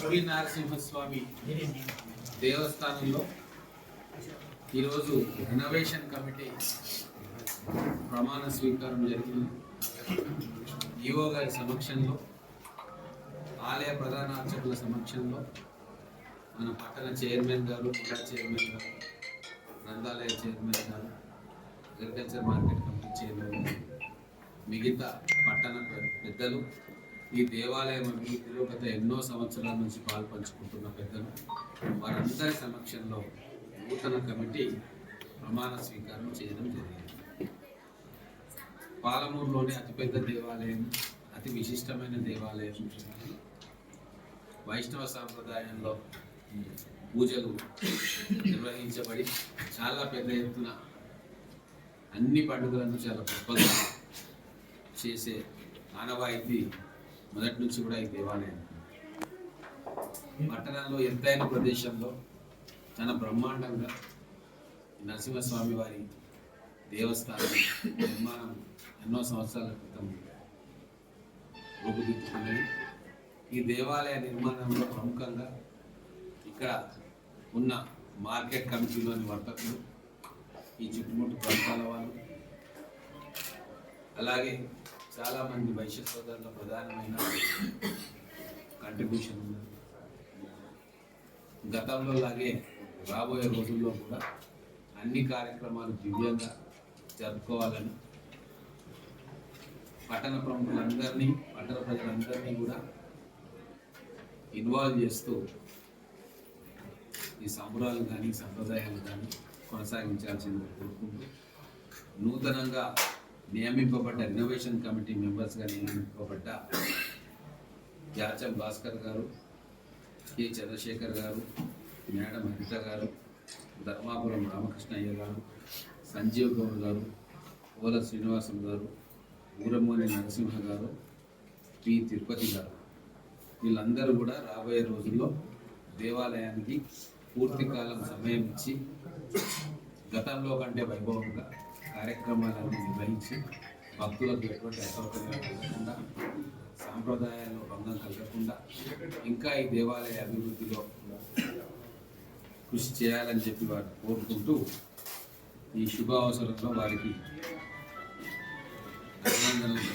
లక్ష్మీ నరసింహస్వామి దేవస్థానంలో ఈరోజు renovation committee ప్రమాణ స్వీకారం జరిగింది. ఈఓ గారి సమక్షంలో ఆలయ ప్రధాన అర్చకుల సమక్షంలో మన పట్టణ చైర్మన్ గారు జిల్లా చైర్మన్ గారు గ్రంథాలయ చైర్మన్ గారు అగ్రికల్చర్ మార్కెట్ కమిటీ చైర్మన్ గారు మిగతా పట్టణ పెద్దలు ఈ దేవాలయం అభివృద్ధిలో గత ఎన్నో సంవత్సరాల నుంచి పాల్పంచుకుంటున్న పెద్దలు. వారందరి సమక్షంలో నూతన కమిటీ ప్రమాణ స్వీకారం చేయడం జరిగింది. పాలమూరులోని అతిపెద్ద దేవాలయం అతి విశిష్టమైన దేవాలయం. వైష్ణవ సాంప్రదాయంలో పూజలు నిర్వహించబడి చాలా పెద్ద ఎత్తున అన్ని పండుగలను చాలా గొప్పగా చేసే ఆనవాయితీ మొదటి నుంచి కూడా ఈ దేవాలయం. పట్టణంలో ఎంతైన ప్రదేశంలో చాలా బ్రహ్మాండంగా నరసింహస్వామి వారి దేవస్థానం నిర్మాణం ఎన్నో సంవత్సరాల క్రితం రూపుదిద్దుకున్నది. ఈ దేవాలయ నిర్మాణంలో ప్రముఖంగా ఇక్కడ ఉన్న మార్కెట్ కమిటీలోని వర్తకులు ఈ చుట్టుముట్టు ప్రాంతాల వాళ్ళు అలాగే చాలామంది వైశ్య సోదరుల ప్రధానమైన కంట్రిబ్యూషన్ గతంలో లాగే రాబోయే రోజుల్లో కూడా అన్ని కార్యక్రమాలు దివ్యంగా జరుపుకోవాలని పట్టణ ప్రముఖులందరినీ పట్టణ ప్రజలందరినీ కూడా ఇన్వాల్వ్ చేస్తూ ఈ సంబరాలు కానీ సంప్రదాయాలు కానీ కొనసాగించాల్సింది కోరుకుంటూ నూతనంగా నియమింపబడ్డ ఇన్నోవేషన్ కమిటీ మెంబర్స్గా నియమింపబడ్డ యాచం భాస్కర్ గారు కె చంద్రశేఖర్ గారు మేడం హరిత గారు ధర్మాపురం రామకృష్ణయ్య గారు సంజీవ్ గౌడ్ గారు ఓల శ్రీనివాసం గారు ఊరమూరి నరసింహ గారు పి తిరుపతి గారు. వీళ్ళందరూ కూడా రాబోయే రోజుల్లో దేవాలయానికి పూర్తి కాలం సమయం ఇచ్చి గతంలో కంటే వైభవంగా కార్యక్రమాలను నిర్వహించి భక్తులకు ఎటువంటి అసౌకర్యం కలగకుండా సాంప్రదాయాల్లో భంగం కలగకుండా ఇంకా ఈ దేవాలయ అభివృద్ధిలో కృషి చేయాలని చెప్పి వారు కోరుకుంటూ ఈ శుభ అవసరంలో వారికి అభినందనలు.